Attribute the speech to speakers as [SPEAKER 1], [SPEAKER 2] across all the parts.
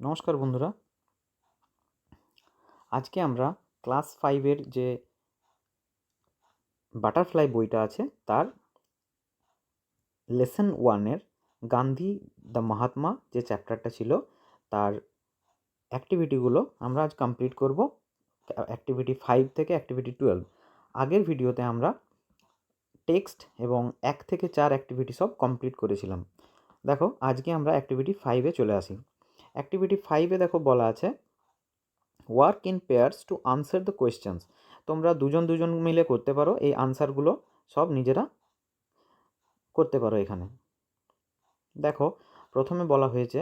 [SPEAKER 1] নমস্কার বন্ধুরা। আজকে আমরা ক্লাস ফাইভের যে বাটারফ্লাই বইটা আছে, তার লেসন ওয়ানের গান্ধী দ্য মহাত্মা যে চ্যাপ্টারটা ছিল, তার অ্যাক্টিভিটিগুলো আমরা আজ কমপ্লিট করব। অ্যাক্টিভিটি ফাইভ থেকে অ্যাক্টিভিটি টুয়েলভ আগের ভিডিওতে আমরা টেক্সট এবং এক থেকে চার অ্যাক্টিভিটি সব কমপ্লিট করেছিলাম। দেখো, আজকে আমরা অ্যাক্টিভিটি ফাইভে চলে আসি। অ্যাক্টিভিটি ফাইভে দেখো বলা আছে work in pairs to answer the questions তোমরা দুজন দুজন মিলে করতে পারো, এই আনসারগুলো সব নিজেরা করতে পারো এখানে। দেখো, প্রথমে বলা হয়েছে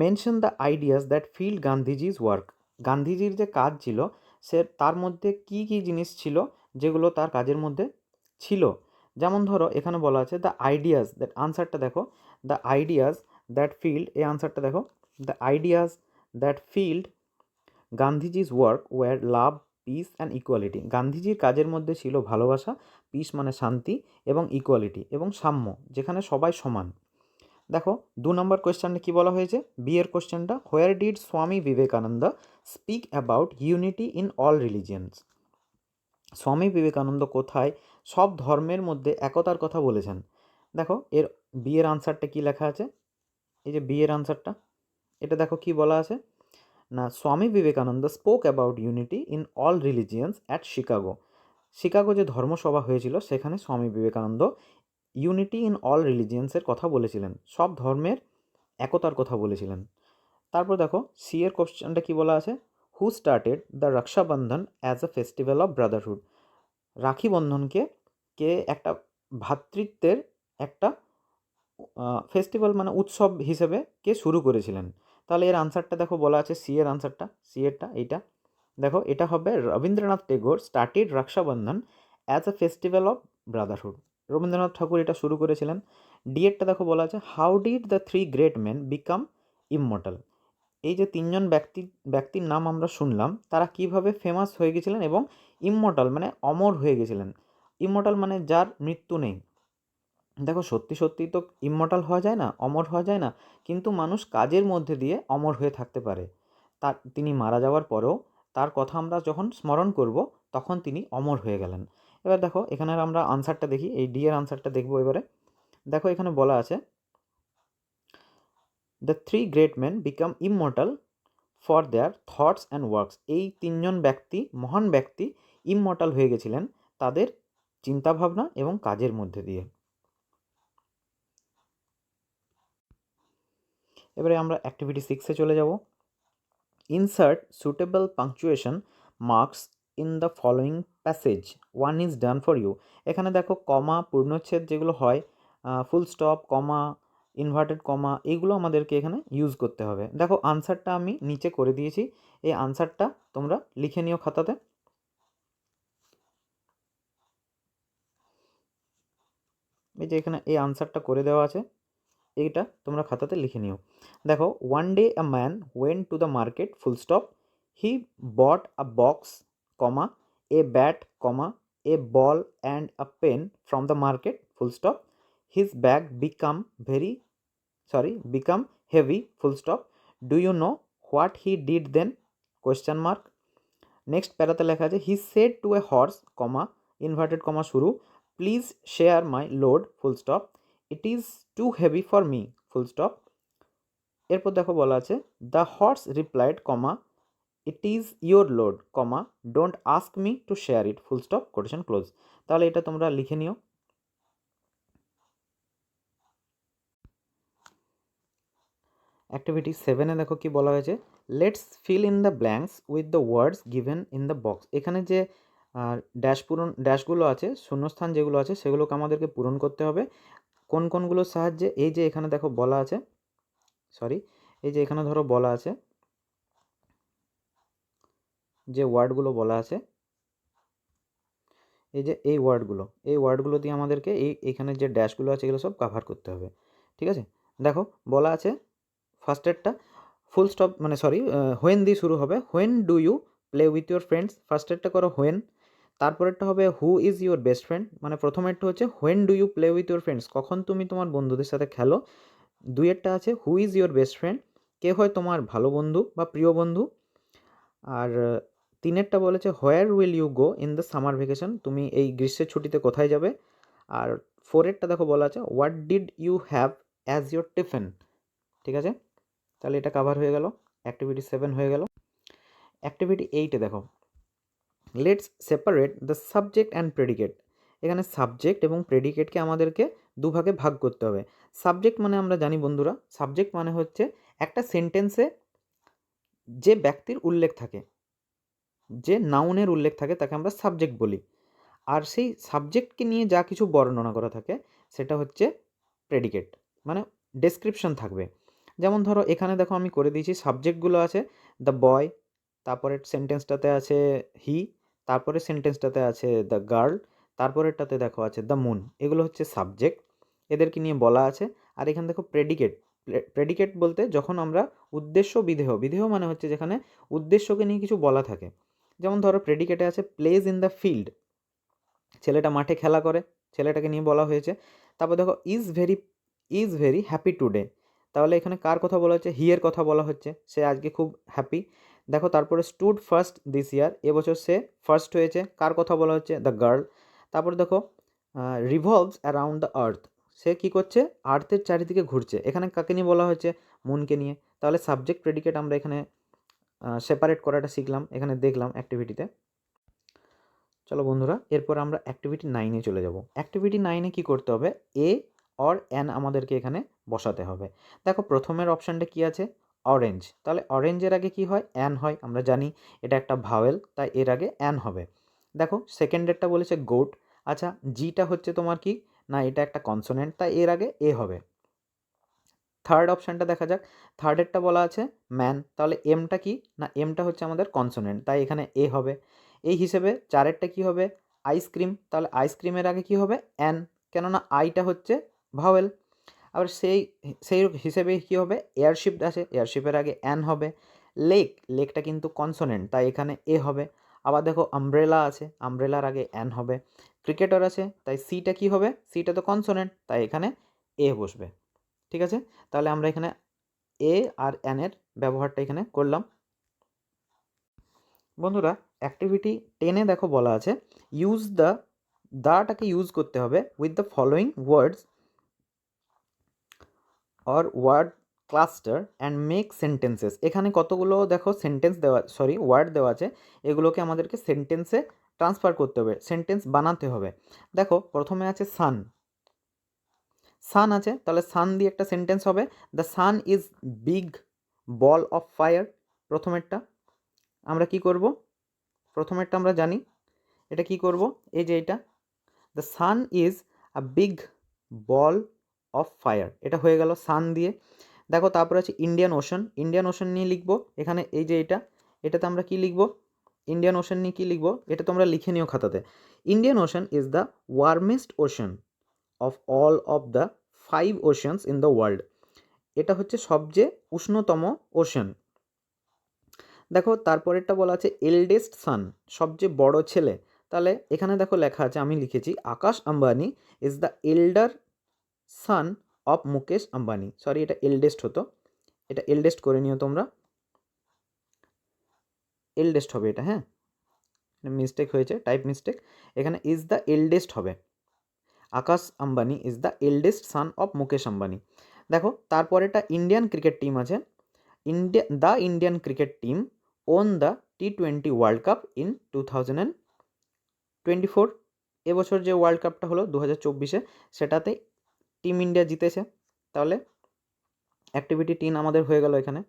[SPEAKER 1] mention the ideas that field Gandhiji's work গান্ধীজির যে কাজ ছিল, সে তার মধ্যে কি কি জিনিস ছিল, যেগুলো তার কাজের মধ্যে ছিল? যেমন ধরো, এখানে বলা আছে দ্য আইডিয়াস দ্যাট আনসারটা দেখো দ্য আইডিয়াস দ্যাট ফিল্ড এই আনসারটা দেখো the ideas that field Gandhiji's work were love peace and equality গান্ধীজির কাজের মধ্যে ছিল ভালোবাসা পিস মানে শান্তি এবং ইকুয়ালিটি এবং সাম্য, যেখানে সবাই সমান। দেখো, দু নম্বর কোয়েশ্চেনটা কী বলা হয়েছে? বিয়ের কোয়েশ্চেনটা where did Swami Vivekananda speak about unity in all religions Swami Vivekananda কোথায় সব ধর্মের মধ্যে একতার কথা বলেছেন। দেখো, এর বিয়ের আনসারটা কী লেখা আছে? এই যে বিয়ের আনসারটা এটা দেখো কি বলা আছে? না, Swami Vivekananda spoke about unity in all religions at Chicago Chicago যে ধর্মসভা হয়েছিল, সেখানে Swami Vivekananda unity in all রিলিজিয়ান্সের কথা বলেছিলেন। সব ধর্মের একতার কথা বলেছিলেন। তারপর দেখো সি এর কোশ্চেনটা কী বলা আছে? Who started the Rakshabandhan as a festival of brotherhood Rakhi বন্ধনকে কে একটা ভ্রাতৃত্বের একটা ফেস্টিভ্যাল মানে উৎসব হিসেবে কে শুরু করেছিলেন? তাহলে এর আনসারটা দেখো বলা আছে সি এর আনসারটা সি এরটা এইটা। দেখো, এটা হবে Rabindranath Tagore started Rakshabandhan as a festival of brotherhood Rabindranath Thakur এটা শুরু করেছিলেন। ডিএডটা দেখো বলা আছে how did the three great men become immortal এই যে তিনজন ব্যক্তি, ব্যক্তির নাম আমরা শুনলাম, তারা কীভাবে ফেমাস হয়ে গেছিলেন এবং ইমমর্টাল মানে অমর হয়ে গেছিলেন? ইমমর্টাল মানে যার মৃত্যু নেই। দেখো সত্যি সত্যি তো ইমমর্টাল হওয়া যায় না, অমর হওয়া যায় না, কিন্তু মানুষ কাজের মধ্যে দিয়ে অমর হয়ে থাকতে পারে। তার তিনি মারা যাওয়ার পরেও তার কথা আমরা যখন স্মরণ করব, তখন তিনি অমর হয়ে গেলেন। এবার দেখো, এখানে আমরা আনসারটা দেখি, এই ডি এর আনসারটা দেখব এবারে। দেখো, এখানে বলা আছে the three great man become immortal for their thoughts and works এই তিনজন ব্যক্তি, মহান ব্যক্তি ইমমর্টাল হয়ে গেছিলেন তাদের চিন্তাভাবনা এবং কাজের মধ্যে দিয়ে। এবারে আমরা অ্যাক্টিভিটি সিক্সে চলে যাব। Insert suitable punctuation marks in the following passage one is done for you এখানে দেখো কমা, পূর্ণচ্ছেদ যেগুলো হয় ফুল স্টপ কমা ইনভার্টেড কমা, এগুলো আমাদেরকে এখানে ইউজ করতে হবে। দেখো আনসারটা আমি নিচে করে দিয়েছি। এই আনসারটা তোমরা লিখে নিও খাতাতে। এই যে এখানে এই আনসারটা করে দেওয়া আছে। এইটা তোমরা খাতাতে লিখে নিও। দেখো one day a man went to the market full stop he bought a box comma a bat comma a ball and a pen from the market full stop his bag become very sorry become heavy full stop do you know what he did then question mark next প্যারাতে লেখা আছে he said to a horse comma inverted comma শুরু please share my load full stop it is too heavy for me full stop এরপর দেখো বলা আছে the horse replied comma it is your load comma don't ask me to share it full stop quotation close তাহলে এটা তোমরা লিখে নিও। Activity সেভেনে দেখো কি বলা হয়েছে let's fill in the blanks with the words given in the box এখানে যে ড্যাশ পূরণ ড্যাশগুলো আছে, শূন্যস্থান যেগুলো আছে, সেগুলোকে আমাদেরকে পূরণ করতে হবে। কোন কোনগুলোর সাহায্যে? এই যে এখানে দেখো বলা আছে। সরি এই যে এখানে ধরো বলা আছে। যে ওয়ার্ডগুলো বলা আছে। এই যে এই ওয়ার্ডগুলো এই ওয়ার্ডগুলো দিয়ে আমাদেরকে এই এখানে যে ড্যাশগুলো আছে এগুলো সব কাভার করতে হবে। ঠিক আছে? দেখো বলা আছে ফার্স্টেরটা ফুল স্টপ মানে সরি হোয়েন দিয়ে শুরু হবে। When do you play with your friends first এডটা করো হোয়েন তারপরেরটা হবে who is your best friend মানে প্রথমেরটা হচ্ছে when do you play with your friends কখন তুমি তোমার বন্ধুদের সাথে খেলো? দুইয়েরটা আছে who is your best friend কে হয় তোমার ভালো বন্ধু বা প্রিয় বন্ধু? আর তিনেরটা বলেছে where will you go in the summer vacation তুমি এই গ্রীষ্মের ছুটিতে কোথায় যাবে? আর ফোরেরটা দেখো বলা আছে what did you have as your tiffin ঠিক আছে? তাহলে এটা কাভার হয়ে গেল অ্যাক্টিভিটি সেভেন হয়ে গেল। অ্যাক্টিভিটি এইটে দেখো let's separate the subject and predicate এখানে সাবজেক্ট এবং প্রেডিকেটকে আমাদেরকে দুভাগে ভাগ করতে হবে। সাবজেক্ট মানে আমরা জানি বন্ধুরা সাবজেক্ট মানে হচ্ছে একটা সেন্টেন্সে যে ব্যক্তির উল্লেখ থাকে, যে নাউনের উল্লেখ থাকে তাকে আমরা সাবজেক্ট বলি। আর সেই সাবজেক্টকে নিয়ে যা কিছু বর্ণনা করা থাকে, সেটা হচ্ছে প্রেডিকেট মানে ডেসক্রিপশন থাকবে। যেমন ধরো, এখানে দেখো আমি করে দিয়েছি সাবজেক্টগুলো আছে দ্য বয় তারপরের সেন্টেন্সটাতে আছে হি তারপরে সেন্টেন্সটাতে আছে দ্য গার্ল তারপরেরটাতে দেখো আছে দ্য মুন এগুলো হচ্ছে সাবজেক্ট এদেরকে নিয়ে বলা আছে। আর এখানে দেখো প্রেডিকেট প্রেডিকেট বলতে যখন আমরা উদ্দেশ্য বিধেয় বিধেয় মানে হচ্ছে যেখানে উদ্দেশ্যকে নিয়ে কিছু বলা থাকে। যেমন ধরো প্রেডিকেটে আছে প্লেজ ইন দ্য ফিল্ড ছেলেটা মাঠে খেলা করে, ছেলেটাকে নিয়ে বলা হয়েছে। তারপর দেখো is very is very happy today তাহলে এখানে কার কথা বলা হচ্ছে? হিয়ের কথা বলা হচ্ছে। সে আজকে খুব হ্যাপি দেখো, তারপরে স্টুড ফার্স্ট দিস ইয়ার এবছর সে ফার্স্ট হয়েছে। কার কথা বলা হচ্ছে? দ্য গার্ল তারপর দেখো রিভলভস অ্যারাউন্ড দ্য আর্থ সে কী করছে? আর্থের চারিদিকে ঘুরছে। এখানে কাকে নিয়ে বলা হয়েছে মুনকে নিয়ে। তাহলে সাবজেক্ট প্রেডিকেট আমরা এখানে সেপারেট করাটা শিখলাম। এখানে দেখলাম অ্যাক্টিভিটিতে চলো বন্ধুরা, এরপর আমরা অ্যাক্টিভিটি নাইনে চলে যাব। অ্যাক্টিভিটি নাইনে কি করতে হবে? এ অর অ্যান আমাদেরকে এখানে বসাতে হবে। দেখো প্রথমের অপশানটা কি আছে? অরেঞ্জ তাহলে অরেঞ্জের আগে কি হয়? অ্যান হয়, আমরা জানি এটা একটা ভাওয়েল তাই এর আগে অ্যান হবে। দেখো সেকেন্ডেরটা বলেছে গোট আচ্ছা জিটা হচ্ছে তোমার কি? না, এটা একটা কনসোনেন্ট তাই এর আগে এ হবে। থার্ড অপশানটা দেখা যাক। থার্ডেরটা বলা আছে ম্যান তাহলে এমটা কি? না এমটা হচ্ছে আমাদের কনসোনেন্ট তাই এখানে এ হবে। এই হিসেবে চারেরটা কি হবে? আইসক্রিম তাহলে আইসক্রিমের আগে কি হবে? অ্যান কেননা আইটা হচ্ছে ভাওয়েল আবার সেই সেই হিসেবে কী হবে? এয়ারশিপ আছে এয়ারশিপের আগে অ্যান হবে। লেক লেকটা কিন্তু কনসোনেন্ট তাই এখানে এ হবে। আবার দেখো আমব্রেলা আছে আমব্রেলার আগে অ্যান হবে। ক্রিকেটার আছে, তাই সিটা কি হবে? সিটা তো কনসোনেন্ট তাই এখানে এ বসবে। ঠিক আছে? তাহলে আমরা এখানে এ আর অ্যানের ব্যবহারটা এখানে করলাম। বন্ধুরা অ্যাক্টিভিটি টেনে দেখো বলা আছে। ইউজ দ্য দাটাকে ইউজ করতে হবে with the following words or word cluster and make sentences এখানে কতগুলো দেখো সেন্টেন্স দেওয়া সরি ওয়ার্ড দেওয়া আছে। এগুলোকে আমাদেরকে সেন্টেন্সে ট্রান্সফার করতে হবে সেন্টেন্স বানাতে হবে। দেখো, প্রথমে আছে সান সান আছে, তাহলে সান দিয়ে একটা সেন্টেন্স হবে। The sun is big ball of fire প্রথমেরটা, আমরা কি করব? প্রথমেরটা আমরা জানি। এটা কি করব? এই যে এটা the sun is a big ball of fire. এটা হয়ে গেল সান দিয়ে। দেখো তারপরে আছে ইন্ডিয়ান ওশান। ইন্ডিয়ান ওশান নিয়ে লিখব। এখানে এই যে এটা, এটাতে আমরা কি লিখব? ইন্ডিয়ান ওশান নিয়ে কী লিখব? এটা তোমরা লিখে নিও খাতাতে। Indian ocean is the warmest ocean of all of the five oceans in the world. এটা হচ্ছে সবচেয়ে উষ্ণতম ওশান। দেখো তারপরেরটা বলা আছে এল্ডেস্ট সান, সবচেয়ে বড় ছেলে। তাহলে এখানে দেখো লেখা আছে, আমি লিখেছি, Akash Ambani is the elder son of Mukesh Ambani sorry এটা এলডেস্ট হতো। এটা এলডেস্ট করে নিও তোমরা। এলডেস্ট হবে এটা হ্যাঁ? মিস্টেক হয়েছে টাইপ মিস্টেক এখানে ইজ দ্য এল্ডেস্ট হবে। Akash Ambani is the eldest son of Mukesh Ambani. দেখো তারপরেটা ইন্ডিয়ান ক্রিকেট টিম আছে। India the Indian cricket team won the T twenty world cup in two thousand and twenty four এবছর যে world কাপটা হলো, দু হাজার চব্বিশে, সেটাতে টিম ইন্ডিয়া জিতেছে, তাহলে অ্যাক্টিভিটি টিন আমাদের হয়ে গেল এখানে।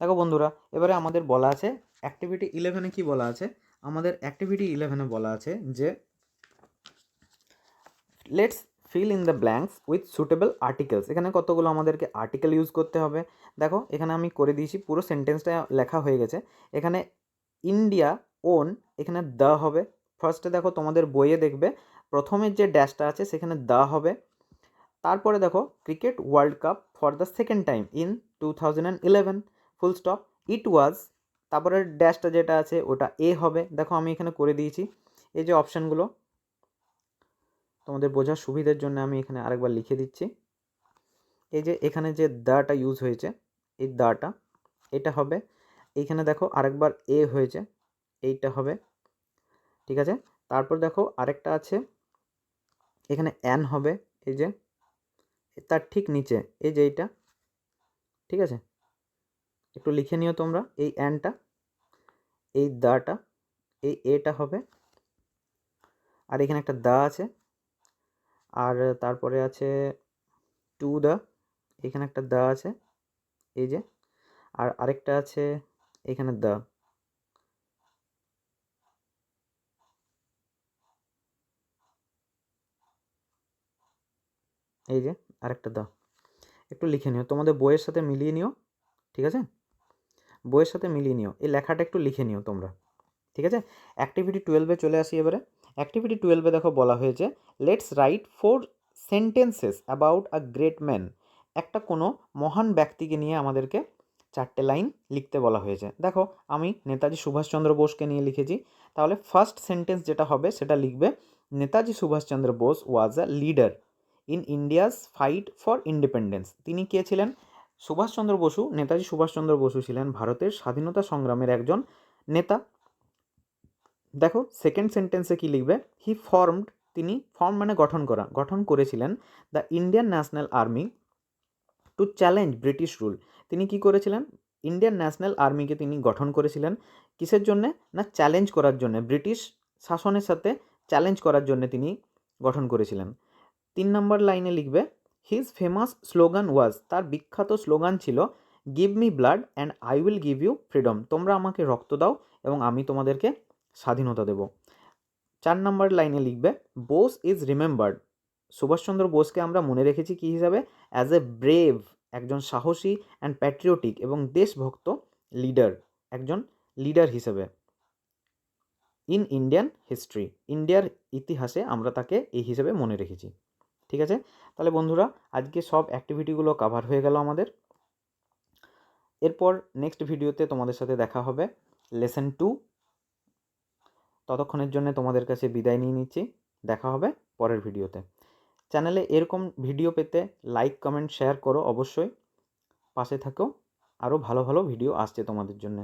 [SPEAKER 1] দেখো বন্ধুরা, এবারে আমাদের বলা আছে অ্যাক্টিভিটি ইলেভেনে কি বলা আছে? আমাদের অ্যাক্টিভিটি ইলেভেনে বলা আছে যে let's fill in the blanks with suitable articles এখানে কতগুলো আমাদেরকে আর্টিকেল ইউজ করতে হবে? দেখো, এখানে আমি করে দিয়েছি, পুরো সেন্টেন্সটা লেখা হয়ে গেছে। এখানে ইন্ডিয়া ওন এখানে দ্য হবে। ফার্স্টে দেখো তোমাদের বইয়ে দেখবে প্রথমের যে ড্যাশটা আছে সেখানে দ্য হবে। তারপরে দেখো cricket world cup for the second time in two thousand and eleven full stop it was তারপরে ড্যাশটা যেটা আছে ওটা এ হবে। দেখো আমি এখানে করে দিয়েছি। এই যে অপশানগুলো তোমাদের বোঝার সুবিধার জন্য আমি এখানে আরেকবার লিখে দিচ্ছি। এই যে এখানে যে দাটা ইউজ হয়েছে, এই দাটা এটা হবে। এইখানে দেখো আরেকবার এ হয়েছে, এইটা হবে। ঠিক আছে? তারপর দেখো আরেকটা আছে। এখানে অ্যান হবে, এই যে, তার ঠিক নিচে, এই যে এইটা, ঠিক আছে? একটু লিখে নিও তোমরা, এই অ্যানটা এই দাটা এই এটা হবে, আর এখানে একটা দা আছে, আর তারপরে আছে টু দা এখানে একটা দা আছে, এই যে, আর আরেকটা আছে, এখানে দা এই যে, আরেকটা দাও। একটু লিখে নিও। তোমাদের বইয়ের সাথে মিলিয়ে নিও, ঠিক আছে? বইয়ের সাথে মিলিয়ে নিও। এই লেখাটা একটু লিখে নিও তোমরা, ঠিক আছে? অ্যাক্টিভিটি টুয়েলভে চলে আসি এবারে। অ্যাক্টিভিটি টুয়েলভে দেখো বলা হয়েছে let's write four sentences about a great man একটা কোনো মহান ব্যক্তিকে নিয়ে আমাদেরকে চারটে লাইন লিখতে বলা হয়েছে। দেখো, আমি নেতাজি সুভাষচন্দ্র বোসকে নিয়ে লিখেছি। তাহলে ফার্স্ট সেন্টেন্স যেটা হবে, সেটা লিখবে, Netaji Subhashchandra Bose was a leader in India's fight for independence তিনি কে ছিলেন? সুভাষচন্দ্র বসু, নেতাজি সুভাষচন্দ্র বসু ছিলেন ভারতের স্বাধীনতা সংগ্রামের একজন নেতা। দেখো সেকেন্ড সেন্টেন্সে কি লিখবে? হি ফর্মড তিনি ফর্ম মানে গঠন করা, গঠন করেছিলেন the Indian national army to challenge British rule তিনি কি করেছিলেন? ইন্ডিয়ান ন্যাশনাল আর্মিকে তিনি গঠন করেছিলেন। কিসের জন্যে? না চ্যালেঞ্জ করার জন্যে ব্রিটিশ শাসনের সাথে চ্যালেঞ্জ করার জন্যে তিনি গঠন করেছিলেন। তিন নম্বর লাইনে লিখবে হিজ ফেমাস স্লোগান ওয়াজ তার বিখ্যাত স্লোগান ছিল give me blood and I will give you freedom তোমরা আমাকে রক্ত দাও এবং আমি তোমাদেরকে স্বাধীনতা দেব। চার নম্বর লাইনে লিখবে বোস ইজ রিমেম্বার্ড সুভাষচন্দ্র বোসকে আমরা মনে রেখেছি কী হিসাবে? অ্যাজ এ ব্রেভ একজন সাহসী অ্যান্ড প্যাট্রিয়টিক এবং দেশভক্ত লিডার একজন লিডার হিসেবে। ইন ইন্ডিয়ান হিস্ট্রি ইন্ডিয়ার ইতিহাসে আমরা তাকে এই হিসেবে মনে রেখেছি। ঠিক আছে? তাহলে বন্ধুরা, আজকে সব অ্যাক্টিভিটিগুলো কাভার হয়ে গেল আমাদের। এরপর নেক্সট ভিডিওতে তোমাদের সাথে দেখা হবে লেসন টু ততক্ষণের জন্য তোমাদের কাছে বিদায় নিয়ে নিচ্ছি। দেখা হবে পরের ভিডিওতে চ্যানেলে এরকম ভিডিও পেতে লাইক কমেন্ট শেয়ার করো অবশ্যই। পাশে থাকো। আরও ভালো ভালো ভিডিও আসছে তোমাদের জন্য।